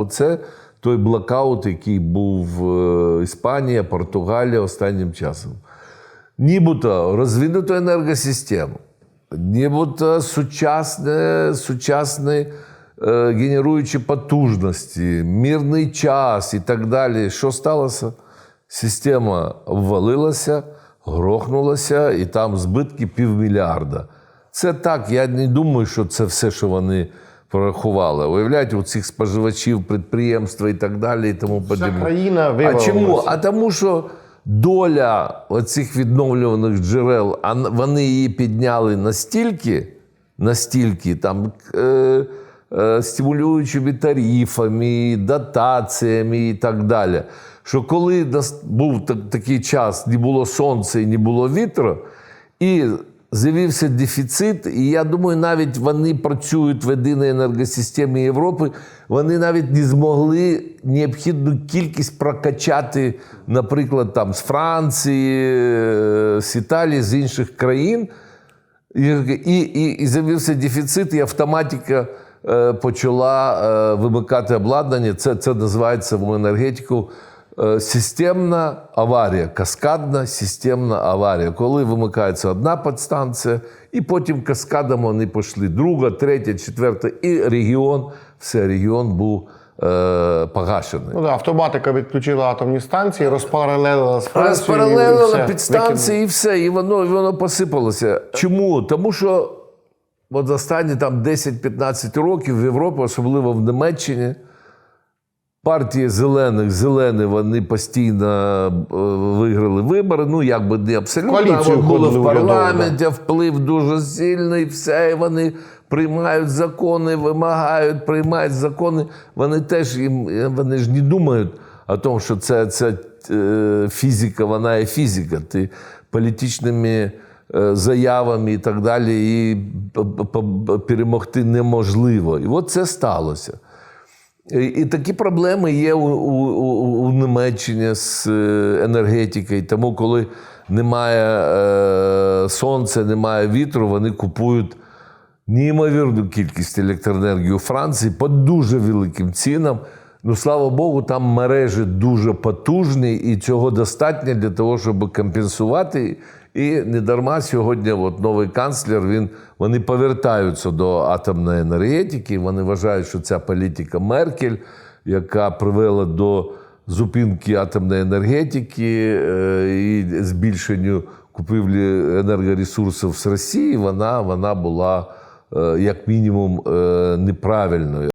Оце той блокаут, який був в Іспанії, Португалії останнім часом. Нібито розвинуту енергосистему, нібито сучасне, сучасні е, генеруючі потужності, мирний час і так далі. Що сталося? Система обвалилася, грохнулася, і там збитки півмільярда. Це так, я не думаю, що це все, що вони порахували. Уявляєте, у цих споживачів, підприємства і так далі, і тому подібне. країна А чому? А тому, що доля оцих відновлюваних джерел, а вони її підняли настільки, настільки там. Е, е, стимулюючими тарифами, дотаціями і так далі. Що коли був такий час, не було сонця і не було вітру, і з'явився дефіцит, і я думаю, навіть вони працюють в єдиній енергосистемі Європи, вони навіть не змогли необхідну кількість прокачати, наприклад, там з Франції, е, з Італії, з інших країн. І, і, і, з'явився дефіцит, і автоматика е, почала е, вимикати обладнання. Це, це називається в енергетику системна аварія, каскадна системна аварія. Коли вимикається одна підстанція, і потім каскадом вони пішли друга, третя, четверта, і регіон, все, регіон був е, погашений. Ну, да, автоматика відключила атомні станції, розпаралелила з Францією. Розпаралелила підстанції і все, і воно, і воно посипалося. Чому? Тому що от за останні там 10-15 років в Європі, особливо в Німеччині, партії зелених, зелені, вони постійно е, виграли вибори. Ну, якби не абсолютно, але були в парламенті, вплив дуже сильний, все, і вони приймають закони, вимагають, приймають закони. Вони теж їм, вони ж не думають о тому, що це, це е, фізика, вона є фізика. Ти політичними е, заявами і так далі і перемогти неможливо. І от це сталося. І, такі проблеми є у, у, у, у Німеччині з е, енергетикою. Тому, коли немає е, сонця, немає вітру, вони купують неймовірну кількість електроенергії у Франції по дуже великим цінам. Ну, слава Богу, там мережі дуже потужні, і цього достатньо для того, щоб компенсувати. І не дарма сьогодні от новий канцлер, він, вони повертаються до атомної енергетики. Вони вважають, що ця політика Меркель, яка привела до зупинки атомної енергетики е, і збільшенню купівлі енергоресурсів з Росії, вона, вона була е, як мінімум е, неправильною.